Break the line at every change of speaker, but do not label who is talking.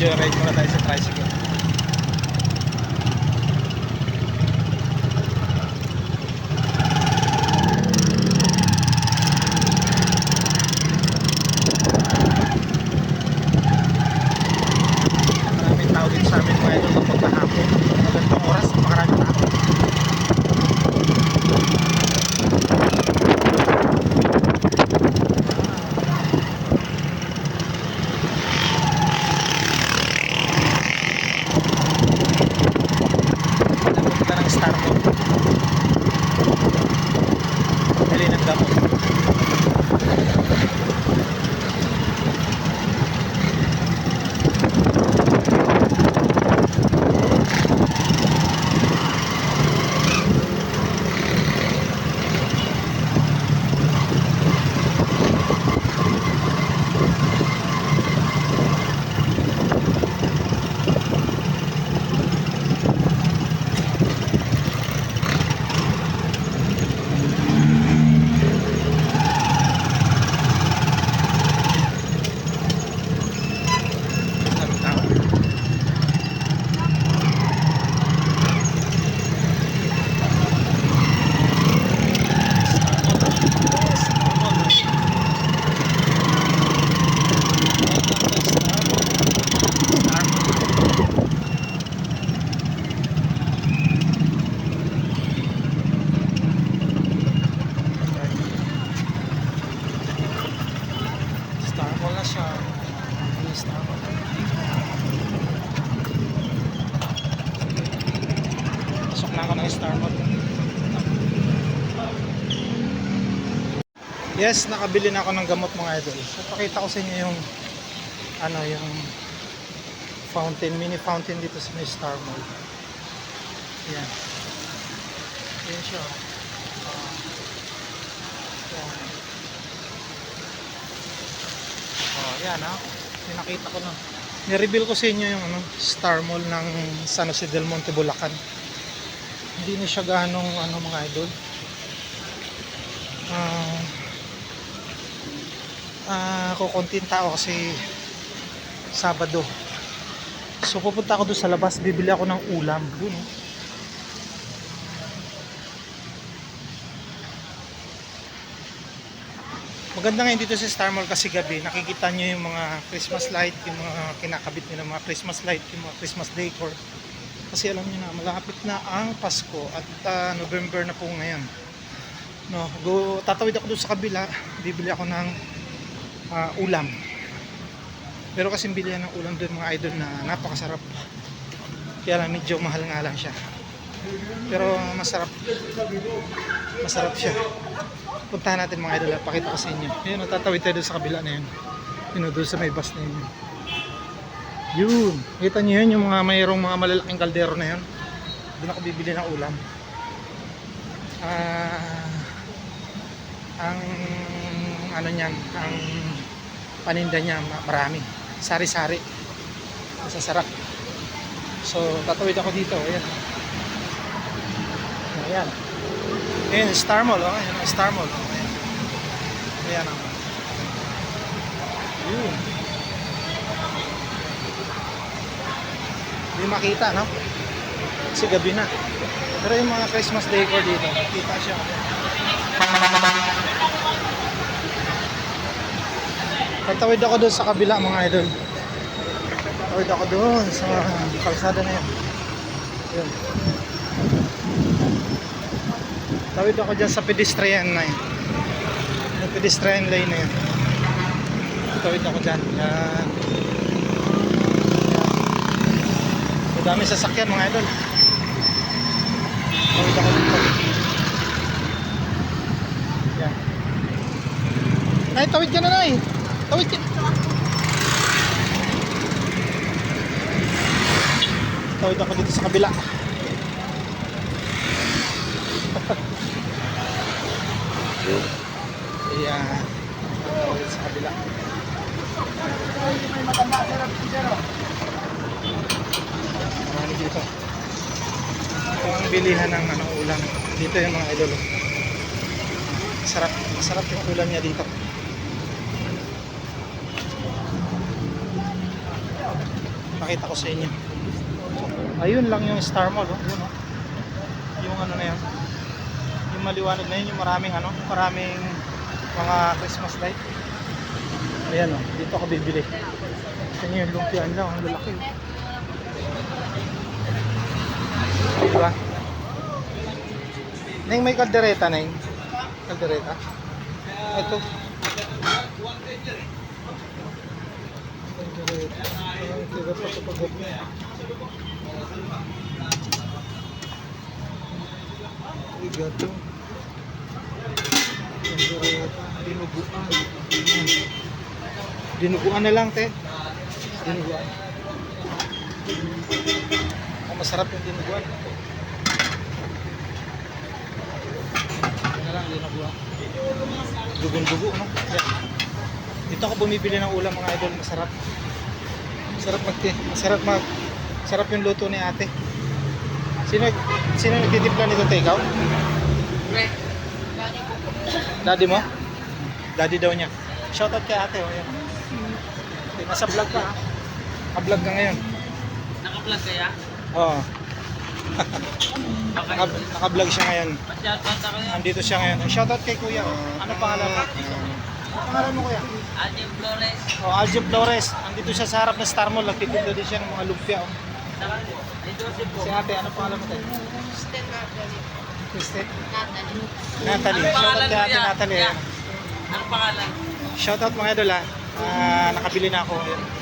mag-joyride muna tayo sa tricycle. Yes, nakabili na ako ng gamot mga idol. So, ko sa inyo yung ano, yung fountain, mini fountain dito sa may Star Mall. Yan. Yan siya. Ah, yan. Oh, yan ha. Pinakita ko na. Ni-reveal ko sa inyo yung ano, Star Mall ng San Jose del Monte, Bulacan. Hindi na siya ganong ano mga idol. Ah, ah, kukuntin tao kasi Sabado. So pupunta ako doon sa labas, bibili ako ng ulam doon. oh. Maganda ngayon dito sa Star Mall kasi gabi, nakikita nyo yung mga Christmas light, yung mga kinakabit nila mga Christmas light, yung mga Christmas decor. Kasi alam niyo na, malapit na ang Pasko at ah, November na po ngayon. No, go, tatawid ako doon sa kabila, bibili ako ng ah, ulam. Pero kasi bilihan ng ulam doon mga idol na napakasarap. Kaya lang medyo mahal nga lang siya. Pero masarap. Masarap siya. Puntahan natin mga idol. Pakita ko sa inyo. Ayun, tatawid tayo doon sa kabila na yun. Yun, doon sa may bus na yun. Yun. Kita niyo yun, yung mga mayroong mga malalaking kaldero na yun. Doon ako bibili ng ulam. Ah, ang ano niyan, ang paninda niya ma- marami. Sari-sari. Masasarap. So, tatawid ako dito. Ayan. Ayan. Ayan, Star Mall. Oh. Ayan, Star Mall. Oh. Ayan. Ayan. Oh. Yun. Hindi makita, no? Kasi gabi na. Pero yung mga Christmas decor dito, kita siya. Tatawid ako doon sa kabila mga idol. Tatawid ako doon sa kalsada na yan. Yun. Tawid ako dyan sa pedestrian na yun. Yung pedestrian lane na yun. Tawid ako dyan. Yan. Yan. Madami sasakyan mga idol. Tawid ako dito. Yan. Nay, tawid ka na, Nay. Tawid ka. Ako dito sa kabila. Ayan. Tawid sa kabila. Marami dito. Ito ang bilihan ng ano, ulam. Dito yung mga idol. Sarap, masarap yung ulam niya dito. Pakita ko sa inyo. Ayun lang yung Star Mall, oh. Yun, oh. Yung ano na yan. Yung maliwanag na yun, yung maraming ano, maraming mga Christmas light. Ayan, oh. Dito ako bibili. Nyo yung lumpian lang, ang lalaki. Diba? Neng may kaldereta, Neng. Kaldereta. Ito. Kaldereta. Ang tiga pa sa paggabi. Ay, gato. Dinuguan. Dinuguan na lang, te. Dinuguan. Ang masarap yung dinuguan. Na lang, dinuguan. Dugon-dugo, no? Yan. Dito ako bumibili ng ulam mga idol, masarap. Masarap mag masarap mag sarap yung luto ni ate. Sino sino nagtitimpla nito, te? Ikaw? Daddy mo? Daddy daw niya. Shoutout kay ate, oh. Yan. Okay, nasa vlog ka, ha? Naka-vlog ka ngayon.
Naka-vlog kaya?
Oo. Naka, naka-vlog siya ngayon. Nandito siya ngayon. Shoutout kay kuya. oh. Ano pangalan mo? Pangalan mo kuya?
Alvin Flores.
Oh, Aljo Flores. Nandito siya sa harap ng Star Mall. Nagtitinda din siya ng mga lumpia. Oh.
Si po.
Si ate, ano pangalan mo tayo?
Kristen Natalie.
Kristen?
Natalie.
Natalie. Shoutout
pangalan
kay
mo
ate
yan?
Natalie.
Anong pangalan?
Shoutout mga idol ah. Ah, nakabili na ako. Ayan.